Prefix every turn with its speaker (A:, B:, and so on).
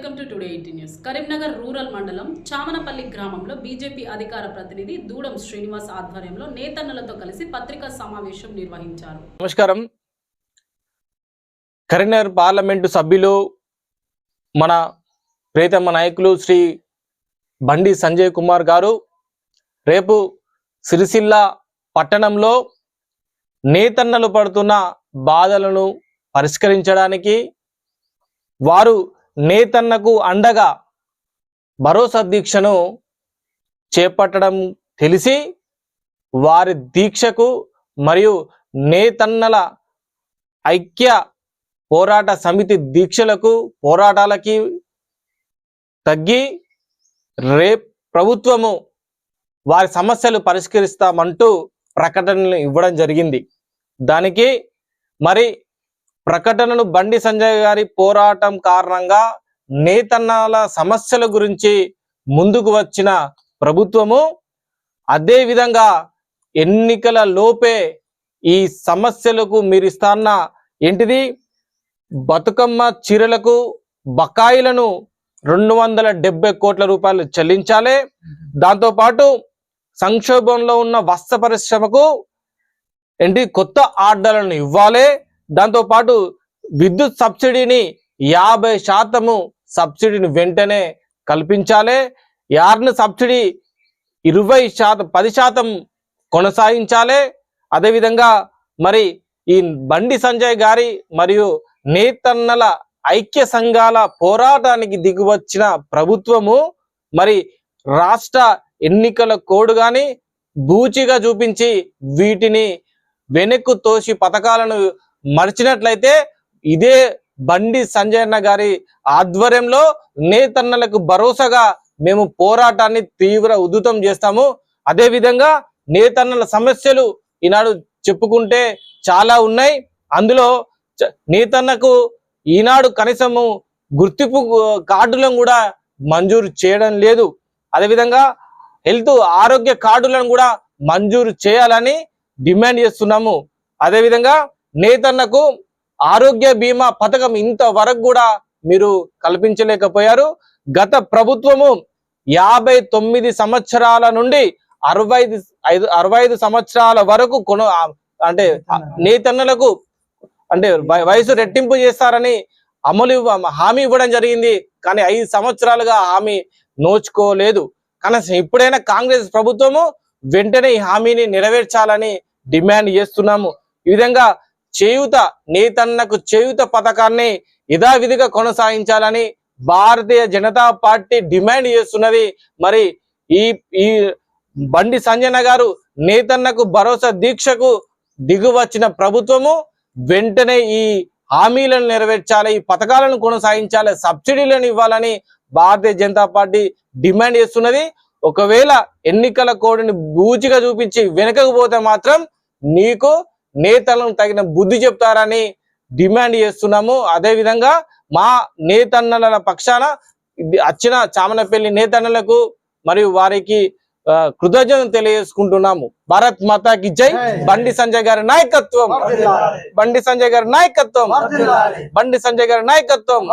A: Today eighty news. Karimnagar rural మండలం చామనపల్లి గ్రామంలో BJP అధికార ప్రతినిధి దూడం శ్రీనివాస్ ఆధ్వర్యంలో నేతన్నలతో కలిసి పత్రికా సమావేశం నిర్వహించారు.
B: నమస్కారం. కరీంనగర్ పార్లమెంటు సభ్యులు మన ప్రియతమ నాయకులు శ్రీ బండి సంజయ్ కుమార్ గారు రేపు సిరిసిల్ల పట్టణంలో నేతన్నలు పడుతున్న బాధలను పరిష్కరించడానికి వారు నేతన్నకు అండగా భరోసా దీక్షను చేపట్టడం తెలిసి వారి దీక్షకు మరియు నేతన్నల ఐక్య పోరాట సమితి దీక్షలకు పోరాటాలకి తగ్గి రేప్ ప్రభుత్వము వారి సమస్యలు పరిష్కరిస్తామంటూ ప్రకటనలు ఇవ్వడం జరిగింది. దానికి మరి ప్రకటనను బండి సంజయ్ గారి పోరాటం కారణంగా నేతన్నల సమస్యల గురించి ముందుకు వచ్చిన ప్రభుత్వము అదే విధంగా ఎన్నికల లోపే ఈ సమస్యలకు మీరు ఇస్తాన్న ఏంటిది? బతుకమ్మ చీరలకు బకాయిలను రెండు వందల డెబ్బై కోట్ల రూపాయలు చెల్లించాలి. దాంతోపాటు సంక్షోభంలో ఉన్న వస్త్ర పరిశ్రమకు ఏంటి? కొత్త ఆర్డర్లను ఇవ్వాలి. దాంతోపాటు విద్యుత్ సబ్సిడీని యాభై శాతము సబ్సిడీని వెంటనే కల్పించాలి. యార్న్ సబ్సిడీ ఇరవై శాతం పది శాతం కొనసాగించాలి. అదేవిధంగా మరి ఈ బండి సంజయ్ గారి మరియు నేతన్నల ఐక్య సంఘాల పోరాటానికి దిగువచ్చిన ప్రభుత్వము మరి రాష్ట్ర ఎన్నికల కోడ్ కానీ బూచిగా చూపించి వీటిని వెనక్కు తోసి పథకాలను మరిచినట్లయితే ఇదే బండి సంజయన్న గారి ఆధ్వర్యంలో నేతన్నలకు భరోసాగా మేము పోరాటాన్ని తీవ్ర ఉధృతం చేస్తాము. అదేవిధంగా నేతన్నల సమస్యలు ఈనాడు చెప్పుకుంటే చాలా ఉన్నాయి. అందులో చ- నేతన్నకు ఈనాడు కనీసము గుర్తింపు కార్డులను కూడా మంజూరు చేయడం లేదు. అదేవిధంగా హెల్త్ ఆరోగ్య కార్డులను కూడా మంజూరు చేయాలని డిమాండ్ చేస్తున్నాము. అదేవిధంగా నేతన్నకు ఆరోగ్య బీమా పథకం ఇంతవరకు కూడా మీరు కల్పించలేకపోయారు. గత ప్రభుత్వము యాభై తొమ్మిది సంవత్సరాల నుండి అరవై ఐదు అరవై ఐదు సంవత్సరాల వరకు కొను అంటే నేతన్నలకు అంటే వయసు రెట్టింపు చేస్తారని అమలు ఇవ్వ- హామీ ఇవ్వడం జరిగింది. కానీ ఐదు సంవత్సరాలుగా హామీ నోచుకోలేదు. కానీ ఇప్పుడైనా కాంగ్రెస్ ప్రభుత్వము వెంటనే ఈ హామీని నెరవేర్చాలని డిమాండ్ చేస్తున్నాము. ఈ విధంగా చేయుత నేతన్నకు చేయుత పథకాన్ని యథావిధిగా కొనసాగించాలని భారతీయ జనతా పార్టీ డిమాండ్ చేస్తున్నది. మరి ఈ ఈ బండి సంజన గారు నేతన్నకు భరోసా దీక్షకు దిగువచ్చిన ప్రభుత్వము వెంటనే ఈ హామీలను నెరవేర్చాలి ఈ పథకాలను కొనసాగించాలి సబ్సిడీలను ఇవ్వాలని భారతీయ జనతా పార్టీ డిమాండ్ చేస్తున్నది. ఒకవేళ ఎన్నికల కోడిని బూచిగా చూపించి వెనకకు పోతే మాత్రం నీకు నేతలను తగిన బుద్ధి చెప్తారని డిమాండ్ చేస్తున్నాము. అదే విధంగా మా నేతన్నల పక్షాన వచ్చిన చామనపల్లి నేతన్నలకు మరియు వారికి కృతజ్ఞతలు తెలియజేసుకుంటున్నాము. భారత్ మాతాకి జై. బండి సంజయ్ గారి నాయకత్వం. బండి సంజయ్ గారి నాయకత్వం. బండి సంజయ్ గారి నాయకత్వం.